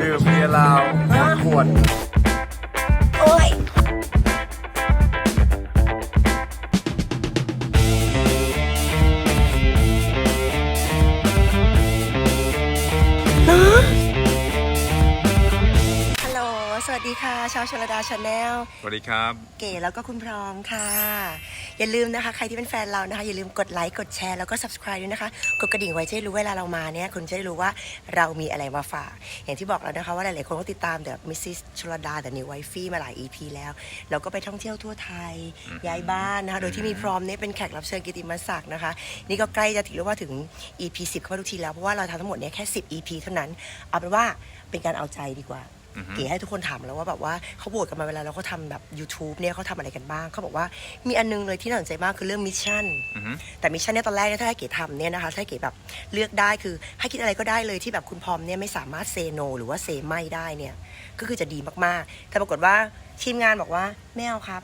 ดื่มเบียร์ลาวขวดโอ้ยฮัลโหล สวัสดีค่ะ ชาวชลดาชาแนล สวัสดีครับ เก๋แล้วก็คุณพร้อมค่ะอย่าลืมนะคะ ใครที่เป็นแฟนเรานะคะ อย่าลืมกดไลค์กดแชร์แล้วก็ subscribe ด้วยนะคะ กดกระดิ่งไว้จะได้รู้เวลาเรามาเนี่ยคุณจะได้รู้ว่าเรามีอะไรมาฝากอย่างที่บอกแล้วนะคะ ว่าหลายๆคนก็ติดตามเดอะมิสซิสชลดาเดอะนิวไวฟี่มาหลาย EP แล้วเราก็ไปท่องเที่ยวทั่วไทยย้ายบ้านนะคะโดยที่มีพร้อมเนี่ยเป็นแขกรับเชิญกิติมศักดิ์นะคะ นี่ก็ใกล้จะถึงเรียกว่าถึง EP 10เข้ามาทุกทีแล้วเพราะว่าเราทำทั้งหมดเนี่ยแค่ 10 EP เท่านั้นเอาเป็นว่าเป็นการเอาใจดีกว่า เก๋ให้ทุกคนถามแล้วว่าแบบว่าเขาโหวตกันมาเวลาเราเขาทำแบบ YouTube เนี่ยเขาทำอะไรกันบ้างเขาบอกว่ามีอันนึงเลยที่น่าสนใจมากคือเรื่องมิชชั่นอือฮึแต่มิชชั่นเนี่ยตอนแรกเนี่ยถ้าให้เก๋ทำเนี่ยนะคะถ้าให้เก๋แบบเลือกได้คือให้คิดอะไรก็ได้เลยที่แบบคุณพร้อมเนี่ยไม่สามารถเซโนหรือว่าเซไม่ได้เนี่ยก็คือจะดีมากๆ แต่ปรากฏว่าทีมงานบอกว่าไม่เอาครับ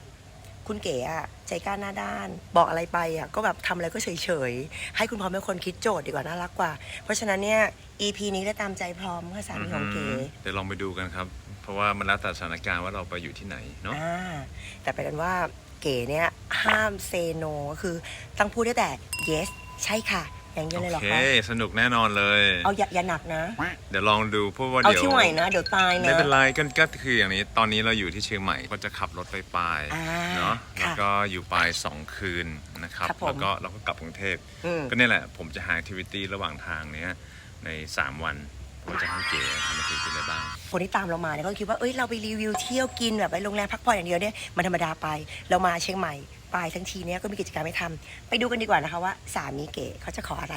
คุณเก๋อะใจกล้าหน้าด้าน บอกอะไรไปอะก็แบบทำอะไรก็เฉยๆ ให้คุณพร้อมเป็นคนคิดโจทย์ดีกว่าน่ารักกว่า เพราะฉะนั้นเนี่ย EP นี้ได้ตามใจพร้อมค่ะสามีของเก๋เดี๋ยวลองไปดูกันครับ เพราะว่ามันแล้วแต่สถานการณ์ว่าเราไปอยู่ที่ไหนเนาะอ่าแต่ไปกันว่าเก๋เนี่ยห้ามเซโนก็คือต้องพูดได้แต่ yes ใช่ค่ะ อย่างเดียวโอเลยเหรอเค คะสนุกแน่นอนเลย เอาอย่าอย่าหนักนะ เดี๋ยวลองดูเพราะว่าเอาเดี๋ยวที่ไหวนะ เดี๋ยวตายนะ ไม่เป็นไรก็ก็คืออย่างนี้ ตอนนี้เราอยู่ที่เชียงใหม่ก็จะขับรถไปปลายอ่าเนาะค่ะแล้วก็อยู่ปลายสองคืนนะครับครับผมแล้วก็เราก็กลับกรุงเทพอืม ก็เนี่ยแหละ ผมจะหาแอคทิวิตี้ระหว่างทางเนี้ยใน 3 วันว่าจะให้เก๋ทำแอคทิวิตี้อะไรบ้าง คนที่ตามเรามาเนี่ยก็คิดว่า เอ้ย เราไปรีวิวเที่ยวกินแบบไปโรงแรมพักผ่อนอย่างเดียวเนี่ย มันธรรมดาไป เรามาเชียงใหม่ ปลายทั้งทีเนี่ยก็มีกิจกรรมให้ทำไปดูกันดีกว่านะคะว่าสามีเก๋เขาจะขออะไร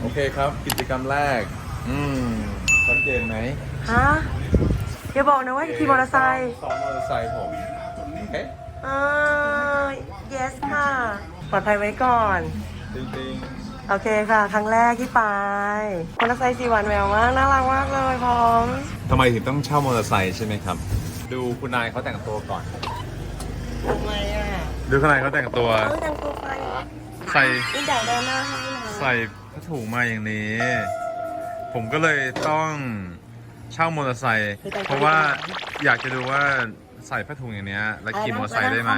โอเคครับ กิจกรรมแรก อืมชัดเจนไหมฮะอย่าบอกนะว่าขี่มอเตอร์ไซค์ซ้อมมอเตอร์ไซค์ผมโอเคอ่า yes ค่ะ ปลอดภัยไว้ก่อน จริงโอเคค่ะ ครั้งแรกที่ไปมอเตอร์ไซค์สีหวานแหววมากน่ารักมากเลยพร้อม ๆทำไมถึงต้องเช่ามอเตอร์ไซค์ใช่ไหมครับ ดูคุณนายเขาแต่งตัวก่อน ทำไมอะ ดูคุณนายเขาแต่งตัวเออแต่งตัวไปใส่นี่เดี๋ยวเดินหน้าให้นะใส่ผ้าถุงมาอย่างนี้ ผมก็เลยต้องเช่ามอเตอร์ไซค์เพราะว่าอยากจะดูว่าใส่ผ้าถุงอย่างเนี้ยแล้วขี่มอเตอร์ไซค์ได้ไหม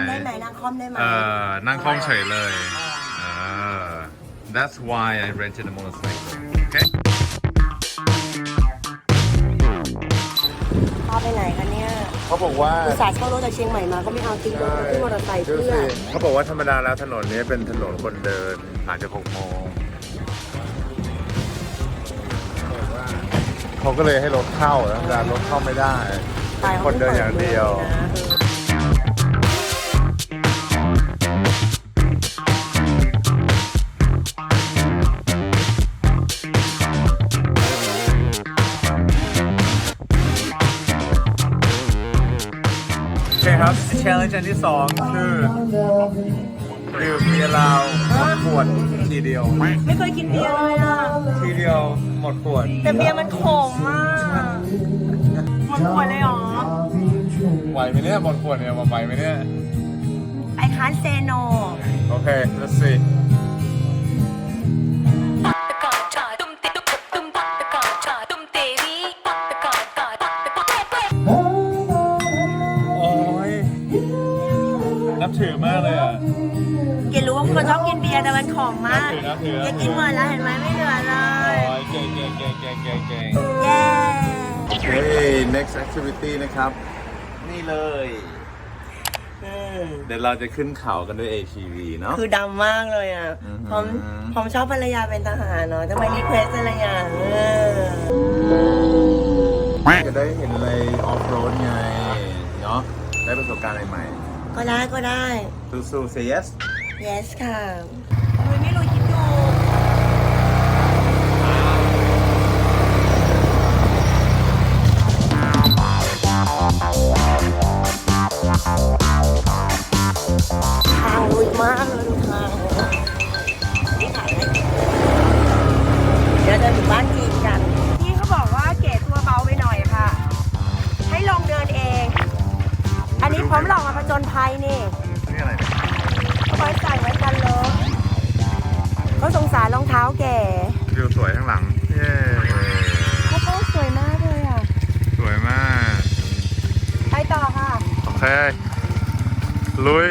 นั่งคล่อมได้ไหมเออนั่งคล่อมเฉยเลยเออ that's why I rented a motorcycle okay เนี่ยเขาบอกว่าอุตส่าห์เช่ารถจากเชียงใหม่มาก็ไม่เอาทิ้งรถที่มอเตอร์ไซค์ดูเพื่อสิเขาบอกว่าธรรมดาแล้วถนนนี้เป็นถนนคนเดินหลังจากหกโมงเขาก็เลยให้รถเข้าธรรมดารถเข้าไม่ได้ตายคนเดินอย่างเดียวโอ challenge อันที่สองคือดื่มเบียร์ลาวหมดขวดทีเดียว ไม่เคยกินเบียร์เลยอะ ทีเดียวหมดขวด แต่เบียร์มันขมมากหมดขวดเลยเหรอ ไหวไหมเนี่ยหมดขวดเนี่ยไหวไหมเนี่ยไอคานเซโนโอเค let's see มากนับถือนับถือแกกินหมดแล้วเห็นไหมไม่เหลือเลโอ้ย ยเก่งเก่งเก่งเก่งเก่งเก่งเย้ เฮ้ย next activity นะครับ นี่เลยอืมเดี๋ยวเราจะขึ้นเขากันด้วย ATV เนาะ คือดำมากเลยอะอือหือ ผมผมชอบภรรยาเป็นทหารเนาะทำไมรีเควสภรรยาเออจะได้เห็นอะไรออฟโรดไง เนาะได้ประสบการณ์ใหม่ก็ได้ก็ได้ๆสู้ๆ say yes yes ค่ะโอ้ยไม่รู้คิดาเราดูทางนี่ถ่ายให้เดี๋จะถึงบ้านจีนกัน พี่เขาบอกว่าเก๋ตัวเบาไปหน่อยค่ะ ให้ลองเดินเอง อันนี้พร้อมลองมาผจญภัยนี่นี่อะไรคอยใส่ไว้กันเลยเขาสงสารรองเท้าแก่วิวสวยข้างหลัง เย้เขาโป้สวยมากเลยอะ สวยมาก ไปต่อค่ะ โอเค ลุย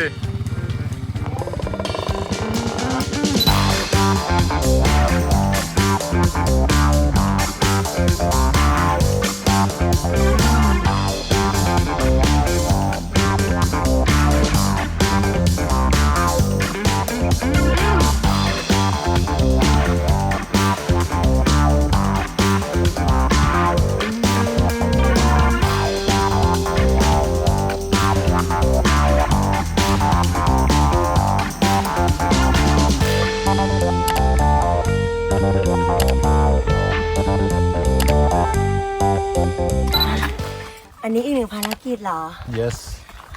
อันนี้อีกหนึ่งภารกิจเหรอ yes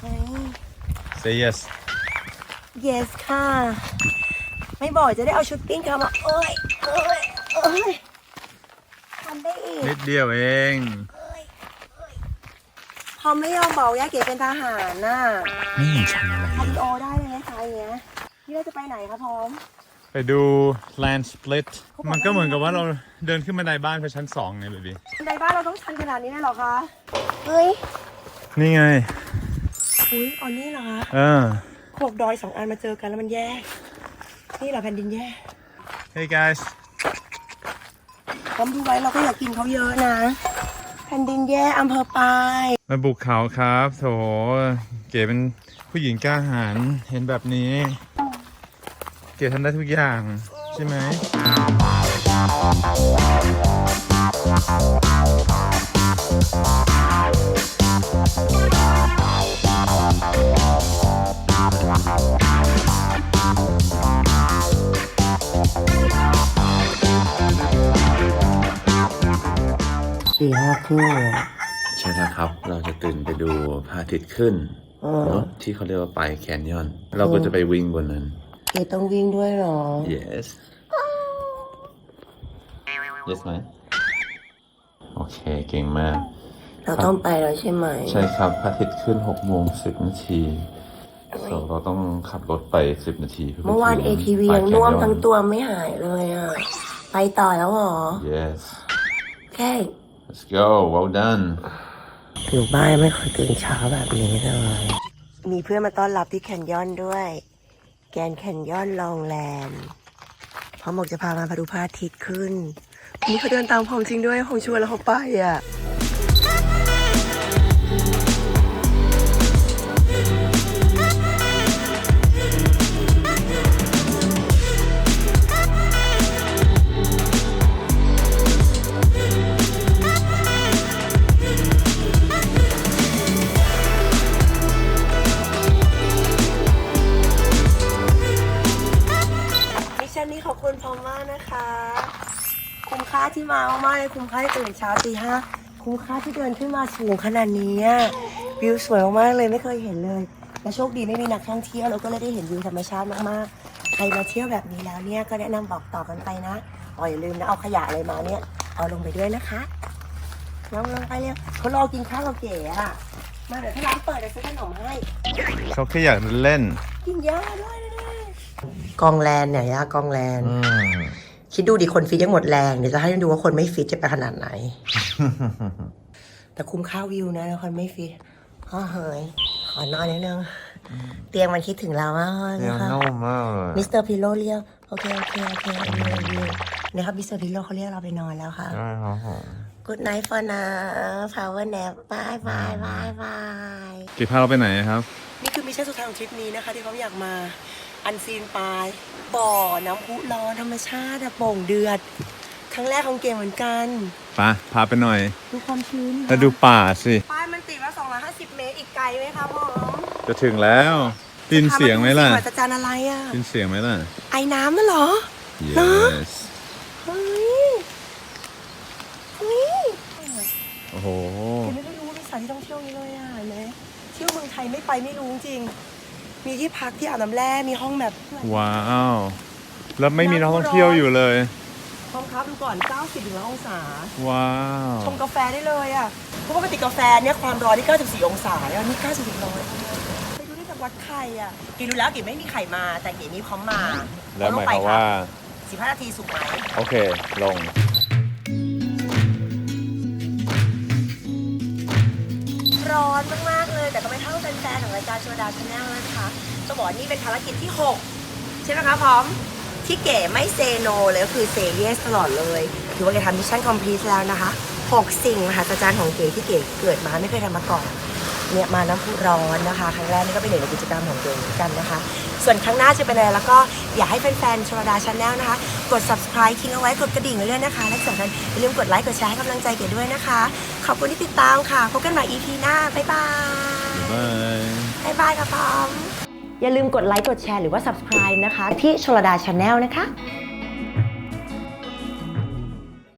เฮ้ย say yes yes ค่ะ ไม่บอกจะได้เอาชุดปิ้งกลับมาโอ้ยโอ้ยโอ้ยทำได้อีกนิดเดียวเองพอไม่ยอมบอกย่าเก๋เป็นทหารน่ะนี่ฉันอะไรทำโอได้เลยไหมคะอย่างเงี้ยนี่เราจะไปไหนคะพร้อม ไปดู land split มันก็เหมือนกับว่าเราเดินขึ้นบันไดบ้านไปชั้นสองไงเบบีในบ้านเราต้องชันขนาดนี้เลยเหรอคะเฮ้ยนี่ไง อุ้ยอ๋อนี่เหรอคะเออขวบดอยสองอันมาเจอกันแล้วมันแย่นี่เหรอแผ่นดินแย่ hey guys พร้อมดูไว้เราก็อยากกินเขาเยอะนะ แผ่นดินแย่อำเภอปายมาบุกเขาครับ โถ เก๋เป็นผู้หญิงกล้าหาญเห็นแบบนี้เก๋ทำได้ทุกอย่าง ใช่ไหมสี่ห้าครึ่งใช่แล้วครับ เราจะตื่นไปดูพระอาทิตย์ขึ้นเออเนอะที่เขาเรียกว่าไปายแคนยอน เราก็จะไปวิ่งบนนั้น เกต้องวิ่งด้วยเหรอ yes yes ไหมโอเค เก่งมาก เราต้องไปแล้วใช่ไหม ใช่ครับพระอาทิตย์ขึ้น6โมง10นาที so เราต้องขับรถไป10นาทีพื่ไปเมื่อวานถึ ATV ปลายังน่วมแคนยอทั้งตัวไม่หายเลยอะ ไปต่อแล้วเหรอ yes แค่ let's go well done อยู่บ้านไม่เคยตื่นเช้าแบบนี้เลย มีเพื่อนมาต้อนรับที่แคนยอนด้วย แกนแคนยอนลองแลนด์พร้อมบอกจะพามาพาดูพระอาทิตย์ขึ้นวันนี้เขาเดินตามผมจริงด้วยผมชวนแล้วเขาไปอะ มค่าที่มามากๆเลยคุ้มค่าที่ตื่นเช้าตีห้าคุ้มค่าที่เดินขึ้นมาสูงขนาดนี้อะวิวสวยมากๆเลยไม่เคยเห็นเลย และโชคดีไม่มีนักท่องเที่ยวเราก็เลยได้เห็นวิวธรรมชาติมากๆ ใครมาเที่ยวแบบนี้แล้วเนี่ยก็แนะนำบอกต่อกันไปนะอ๋ออย่าลืมนะเอาขยะอะไรมาเนี่ย เอาลงไปด้วยนะคะลงลงไปเร็วเขารอกินข้าวกับเก๋อะมาเดี๋ยวถ้าร้านเปิดเดี๋ยวซื้อขนมให้ เขาแค่อยากเล่นกินเยอะด้วยนะกองแลนเนี่ยยากองแลน อืม คิดดูดิคนฟิตยังหมดแรงเดี๋ยวจะให้ดูว่าคนไม่ฟิตจะไปขนาดไหน แต่คุ้มค่าวิวนะคนไม่ฟิตอ๋อเฮ้ยขอนอนนิดนึงเตียงมันคิดถึงเรามากเลยยังนะคะนุ่มมากเลยมิสเตอร์พิโลเรียกโอเคโอเคโอเคโอเคโอเคนะครับมิสเตอร์พิโลเขาเรียกเราไปนอนแล้วค่ะใช่ครับผม Good night for now power nap bye bye bye bye กี่พาเราไปไหนครับ นี่คือมิชชั่นสุดท้ายของทริปนี้นะคะ ที่เขาอยากมาอันซีนปลาย บ่อน้ำพุร้อนธรรมชาติอะโป่งเดือด ครั้งแรกของเกมเหมือนกันไปะพาไปหน่อยดูความชื้นแล้วดูป่าสิ ป้ายมันติดว่า 250 เมตรอีกไกลไหมคะพ่อจะถึงแล้วได้ยินเสียงไหมล่ะพาาดูสิ่งมหัศจรรย์อะไรอะได้ยินเสียงไหมล่ะ ไอ้น้ำนั่นเหรอ yes เฮ้ยเฮ้ยโอ้โห เกมไม่ได้รู้ว่ามีสถานที่ท่องเที่ยวนี้เลยอะเห็นไหมเที่ยวเมืองไทยไม่ไปไม่รู้จริง มีที่พักที่อาบน้ำแร่มีห้องแบบว้าว แล้วไม่มีนักท่องเที่ยวอยู่เลยห้องครับดูก่อน 90ถึงองศา ว้าวชงกาแฟได้เลยอะเพราะปกติกาแฟเนี่ยความร้อนที่ 94 องศาแล้วนี่90ร้อยไปดูได้จากวัดไข่อะกินดูแล้วกินไม่มีไข่มา แต่กินนี่พร้อมมาแล้วหมายความว่า 15 นาทีสุกไหมโอเค ลงร้อนมากๆเลย แต่ก็ไม่เท่าแฟนๆของรายการโชว์ดาชาแนลนะคะจะบอกนี่เป็นภารกิจที่ 6 ใช่ไหมคะพร้อม ที่เก๋ไม่เซโนเลยก็คือเซเยสตลอดเลยถือว่าเก๋ทำมิชชั่นคอมพลีทแล้วนะคะ 6 สิ่งมหัศจรรย์ของเก๋ที่เก๋เกิดมาไม่เคยทำมาก่อนเนี่ยมาน้ำพุร้อนนะคะครั้งแรกนี่ก็เป็นหนึ่งในกิจกรรมของเก๋เหมือนกันนะคะ ส่วนครั้งหน้าจะเป็นอะไรแล้วก็อยากให้แฟนๆชลดาชาแนลนะคะ กด subscribe ทิ้งเอาไว้กดกระดิ่งไว้ด้วยนะคะ และที่สำคัญอย่าลืมกดไลค์กดแชร์ให้กำลังใจเก๋ด้วยนะคะ ขอบคุณที่ติดตามค่ะพบกันใหม่ EP หน้า บ๊ายบาย บ๊ายบาย บ๊ายบายค่ะพร้อม อย่าลืมกดไลค์ กดแชร์หรือว่า subscribe นะคะ ที่ชลดาชาแนลนะคะ